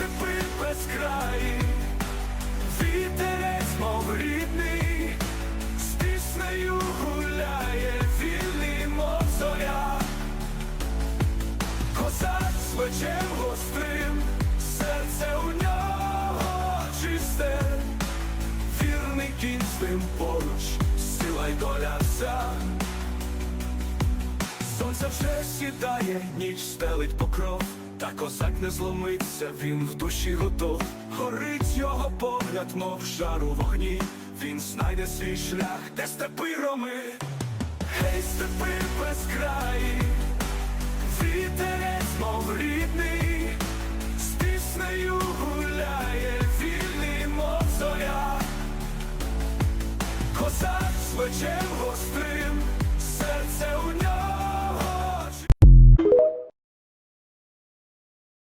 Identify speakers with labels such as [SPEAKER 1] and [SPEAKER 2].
[SPEAKER 1] степи безкраї, вітерець, мов рідний, з піснею гуляє вільний, мов зоря. Козак з мечем гострим, серце у нього чисте, вірний кінь з ним поруч, сила й доля вся. Сонце вже сідає, ніч стелить покров, не зломиться, він в душі готов, горить його погляд, мов жару вогні, він знайде свій шлях, де степи роми, гей, степи без краї, вітерець, мов рідний, з піснею гуляє, вільний, мов зоря, козак з вечем гострим.